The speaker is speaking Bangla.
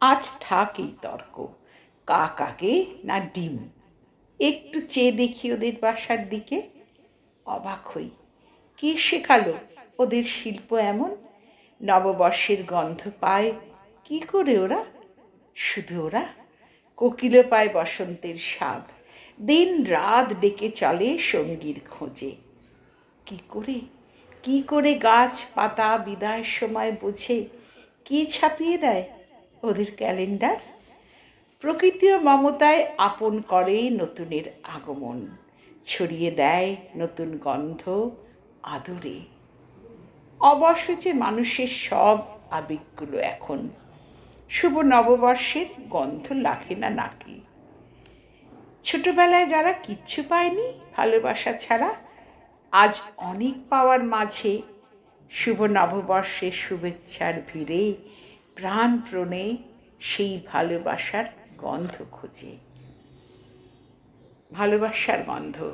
আজ থাক এই তর্ক। কাক আগে না ডিম? একটু চেয়ে দেখি ওদের বাসার দিকে। অবাক হই। কে শেখালো ওদের শিল্প এমন? নববর্ষের গন্ধ পায়। কি করে ওরা? শুধু ওরা? কোকিলও পায় বসন্তের স্বাদ। দিন রাত ডেকে চলে সঙ্গীর খোঁজে। কি করে? কি করে গাছ পাতা বিদায়ের সময় বোঝে? কি ছাপিয়ে দেয়? ওদের ক্যালেন্ডার। প্রকৃতিও মমতায় আপন করে নতুনের আগমন। ছড়িয়ে দেয় নতুন গন্ধ আদরে। অবশেষে মানুষের সব আবেগগুলো এখন। শুভ নববর্ষের গন্ধ লাগে না নাকি? ছোটবেলায় যারা কিচ্ছু পায়নি ভালোবাসা ছাড়া, আজ অনেক পাওয়ার মাঝে শুভ নববর্ষের শুভেচ্ছার ভিড়ে প্রাণপ্রণে সেই ভালোবাসার গন্ধ খুঁজে। ভালোবাসার গন্ধ।